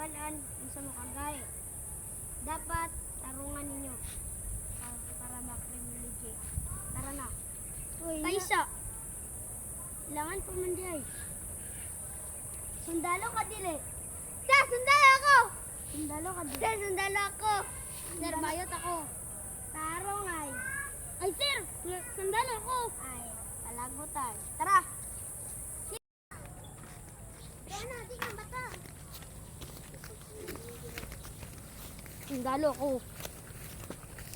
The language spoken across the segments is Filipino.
balaan kung sa makagay. Dapat tarungan ninyo para, para makrimiligi. Tara na. Kaisa. Kailangan pumandihay. Sundalo ka dire. Sa, sundalo ako! Sundalo ka dire. Sir, sundalo ako. Sir, bayot ako. Tarong ay. Ay, sir! Sundalo ako. Ay, palagutan. Tara! Sundalo ako.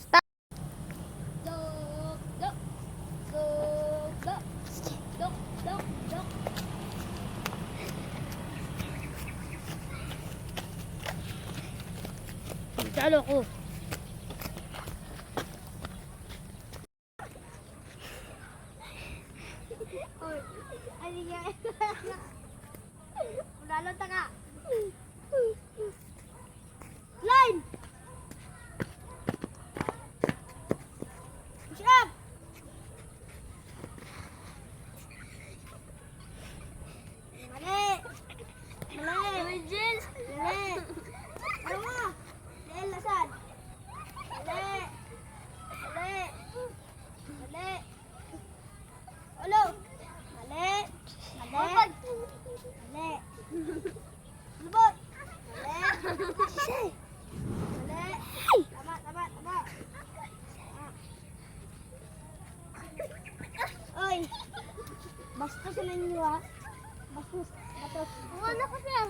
Stop! Dok, dok. Dok, dok. Dok, dok, dok. Sundalo ako. Oy, ay, ay, Sundalo taka. Ha. Bastos. Bastos. Wala ko siya.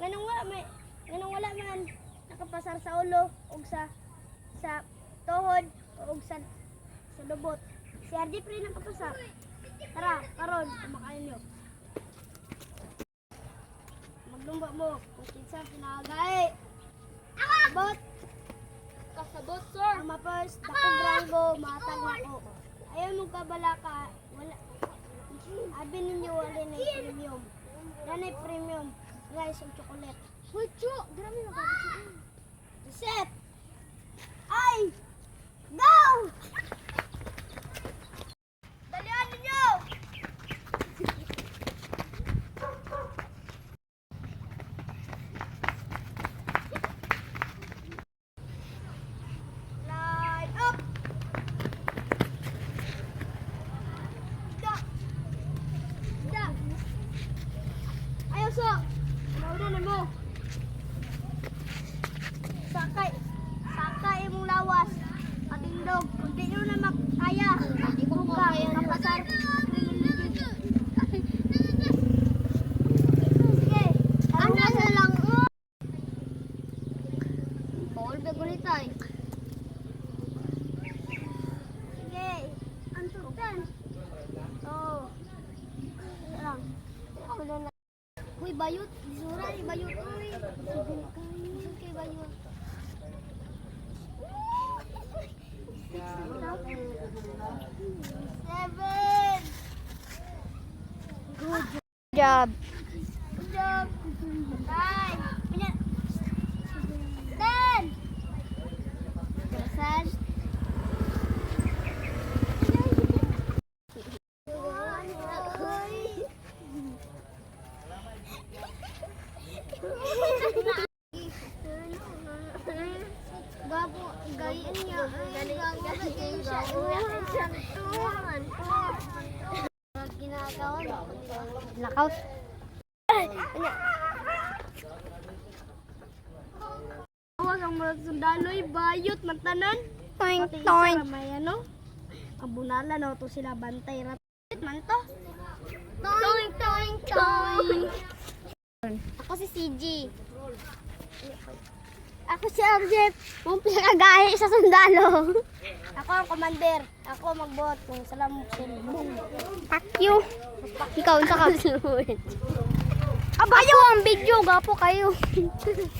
Ganun wala may ganun wala man nakapasar sa ulo ug sa sa tuhod ug sa sa lubot. Si RD pre nakapasar. Tara, karon kumakain nyo. Maglumba mo kung kinsa pinagay. Bot. Kasabot, sir. Ama first, dako grango, matag na ko. Ayaw mo kabalaka, wala. Abi ninyo wala na premium. Wala premium. Rice and chocolate. Hoy, Chu! Grabe na ba? Reset! Ay! Go! Ayaw so! Mauna na mo! Sakay! Sakay imong lawas! Patindog! Kung di nyo na makaya! Di ko kaya kapasar! Sige! Ano na lang? Bawal ba ko nito eh? Sige! Ang tutan! Oo. Lang. Ako na na. Uy, bayot. Sura ni bayot. Uy. Isod kay bayot. Seven. Good job. Good job. Nine. Gayin niya. Gayin siya. Iwasan siya. Ginagawa niya. Knockout. Awas ang mga sundaloy, bayot, magtanan. Toink, toink. May ano? Ang bunala no, to sila bantay. Rapit man to. Toink, toink, toink. Ako si CG. Ako si RJ. Mong pinakagahi sa sundalo. Ako ang commander. Ako magbot kung salam silbong. Fuck you. Ikaw sa kasunod. Abayo ang video. Gapo kayo.